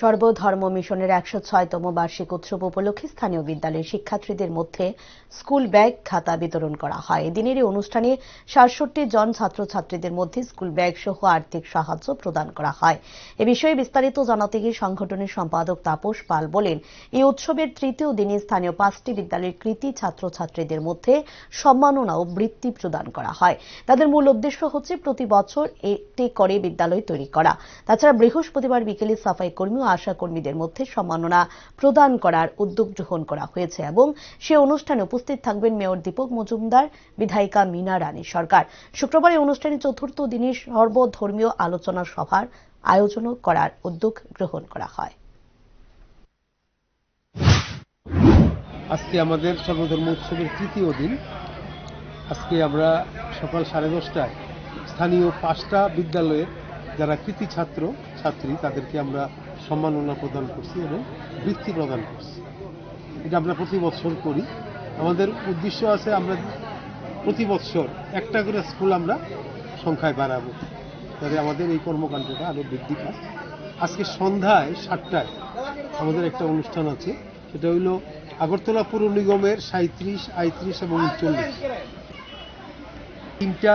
সর্বধর্ম মিশনের একশো ছয়তম বার্ষিক উৎসব উপলক্ষে স্থানীয় বিদ্যালয়ের শিক্ষার্থীদের মধ্যে স্কুল ব্যাগ, খাতা বিতরণ করা হয়। এদিনের এই অনুষ্ঠানে সাতষট্টি জন ছাত্রছাত্রীদের মধ্যে স্কুল ব্যাগ সহ আর্থিক সাহায্য প্রদান করা হয়। এ বিষয়ে বিস্তারিত জানাতে গিয়ে সংগঠনের সম্পাদক তাপস পাল বলেন, এই উৎসবের তৃতীয় দিনে স্থানীয় পাঁচটি বিদ্যালয়ের কৃতি ছাত্রছাত্রীদের মধ্যে সম্মাননা ও বৃত্তি প্রদান করা হয়। তাদের মূল উদ্দেশ্য হচ্ছে প্রতি বছর একটি করে বিদ্যালয় তৈরি করা। তাছাড়া বৃহস্পতিবার বিকেলে সাফাই কর্মী ও আশা কর্মীদের মধ্যে সম্মাননা প্রদান করার উদ্যোগ গ্রহণ করা হয়েছে এবং সে অনুষ্ঠানে উপস্থিত থাকবেন মেয়র দীপক মজুমদার, বিধায়িকা মিনা রানী সরকার। শুক্রবার এই অনুষ্ঠানে চতুর্থ দিনে সর্বধর্মীয় আলোচনা সভার আয়োজন করার উদ্যোগ গ্রহণ করা হয়। আজকে আমাদের সর্বধর্ম উৎসবের তৃতীয় দিন। আজকে আমরা সকাল সাড়ে দশটায় স্থানীয় পাঁচটা বিদ্যালয়ের যারা কৃতি ছাত্র, ছাত্রী, তাদেরকে আমরা সম্মাননা প্রদান করছি এবং বৃত্তি প্রদান করছি। এটা আমরা প্রতি বছর করি। আমাদের উদ্দেশ্য আছে আমরা প্রতি বছর একটা করে স্কুল আমরা সংখ্যায় বাড়াবো, যাতে আমাদের এই কর্মকাণ্ডটা আরও বৃদ্ধি পায়। আজকে সন্ধ্যায় সাতটায় আমাদের একটা অনুষ্ঠান আছে, সেটা হইল আগরতলা পৌর নিগমের সাঁত্রিশ আটত্রিশ এবং উনচল্লিশ। তিনটা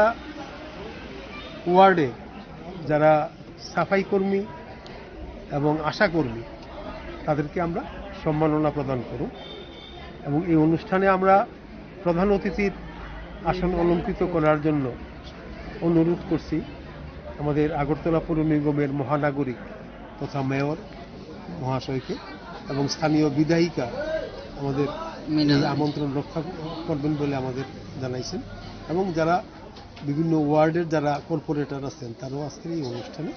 ওয়ার্ডে যারা সাফাই কর্মী এবং আশা কর্মী তাদেরকে আমরা সম্মাননা প্রদান করব এবং এই অনুষ্ঠানে আমরা প্রধান অতিথির আসন অলঙ্কৃত করার জন্য অনুরোধ করছি আমাদের আগরতলা পৌর নিগমের মহানাগরিক তথা মেয়র মহাশয়কে এবং স্থানীয় বিধায়িকা আমাদের আমন্ত্রণ রক্ষা করবেন বলে আমাদের জানাইছেন। এবং যারা বিভিন্ন ওয়ার্ডের যারা কর্পোরেটর আছেন তারাও আজকের এই অনুষ্ঠানে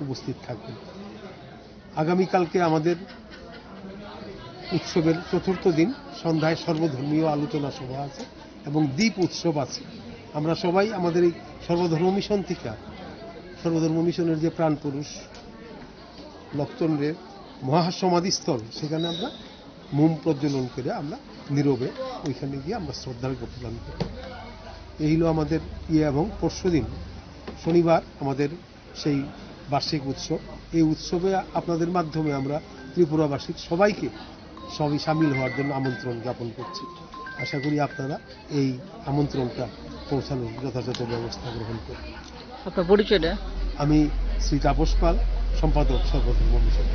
উপস্থিত থাকবেন। আগামীকালকে আমাদের উৎসবের চতুর্থ দিন, সন্ধ্যায় সর্বধর্মীয় আলোচনা সভা আছে এবং দ্বীপ উৎসব আছে। আমরা সবাই আমাদের এই সর্বধর্ম মিশন থেকে, সর্বধর্ম মিশনের যে প্রাণ পুরুষ লক্ষচন্দ্রের মহাসমাধিস্থল সেখানে আমরা মোম প্রজ্বলন করে আমরা নীরবে ওইখানে গিয়ে আমরা শ্রদ্ধার্ঘ প্রদান করি। এই হলো আমাদের ইয়ে এবং পরশু দিন শনিবার আমাদের সেই বার্ষিক উৎসব। এই উৎসবে আপনাদের মাধ্যমে আমরা ত্রিপুরাবাসীর সবাইকে সবই সামিল হওয়ার জন্য আমন্ত্রণ জ্ঞাপন করছি। আশা করি আপনারা এই আমন্ত্রণটা পৌঁছানোর যথাযথ ব্যবস্থা গ্রহণ করবেন আপনার পরিচয়টা? আমি শ্রী তাপস পাল সম্পাদক সর্বধর্ম মিশন।